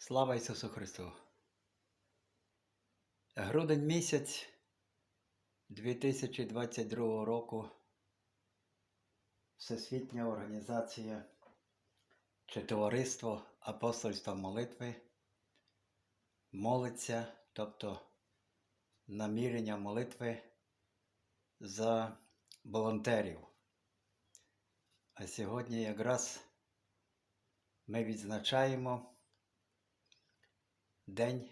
Слава Ісусу Христу! Грудень місяць 2022 року Всесвітня організація чи Товариство Апостольства молитви молиться, тобто намірення молитви за волонтерів. А сьогодні якраз ми відзначаємо День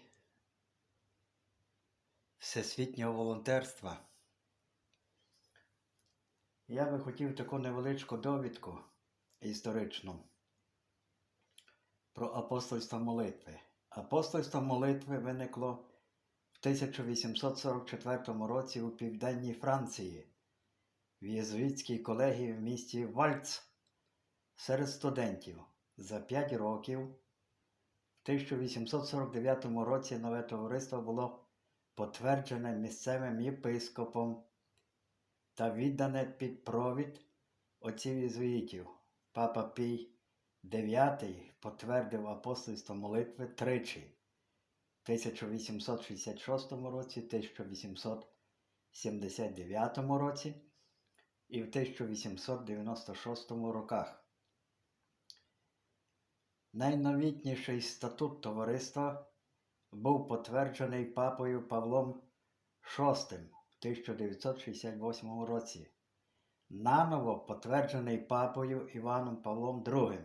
Всесвітнього волонтерства. Я би хотів таку невеличку довідку історичну про апостольство молитви. Апостольство молитви виникло в 1844 році у південній Франції в єзуїтській колегії в місті Вальц серед студентів за 5 років. В 1849 році нове товариство було потверджене місцевим єпископом та віддане під провід отців єзуїтів. Папа Пій IX потвердив апостольство молитви тричі в 1866 році, 1879 році і в 1896 роках. Найновітніший статут товариства був потверджений папою Павлом VI в 1968 році, наново потверджений папою Іваном Павлом II.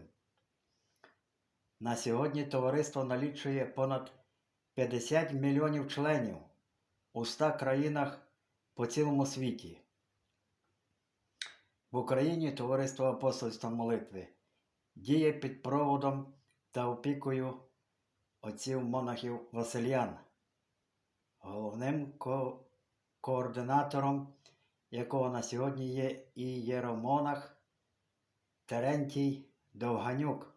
На сьогодні товариство налічує понад 50 мільйонів членів у 100 країнах по цілому світі. В Україні Товариство Апостольства молитви діє під проводом та опікою отців монахів Васильян, головним ко- координатором якого на сьогодні є і єромонах Терентій Довганюк,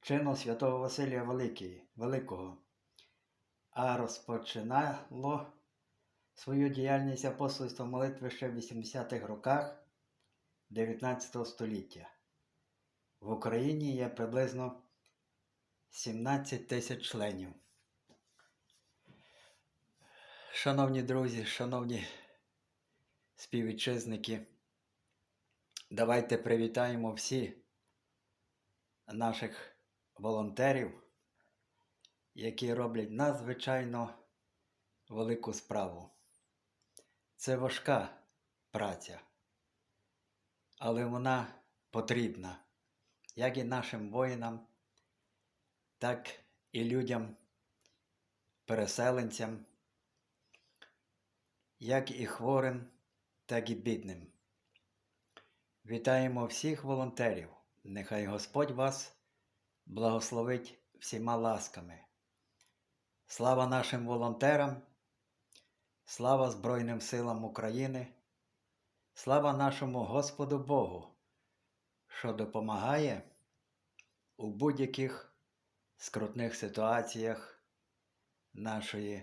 чину святого Василія Великий- Великого, а розпочинало свою діяльність апостольства молитви ще в 80-х роках 19 століття. В Україні є приблизно 17 тисяч членів. Шановні друзі, шановні співвітчизники, давайте привітаємо всі наших волонтерів, які роблять надзвичайно велику справу. Це важка праця, але вона потрібна як і нашим воїнам, так і людям, переселенцям, як і хворим, так і бідним. Вітаємо всіх волонтерів. Нехай Господь вас благословить всіма ласками. Слава нашим волонтерам, слава Збройним силам України, слава нашому Господу Богу, що допомагає у будь-яких скрутних ситуаціях нашої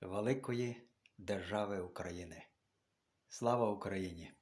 великої держави України. Слава Україні!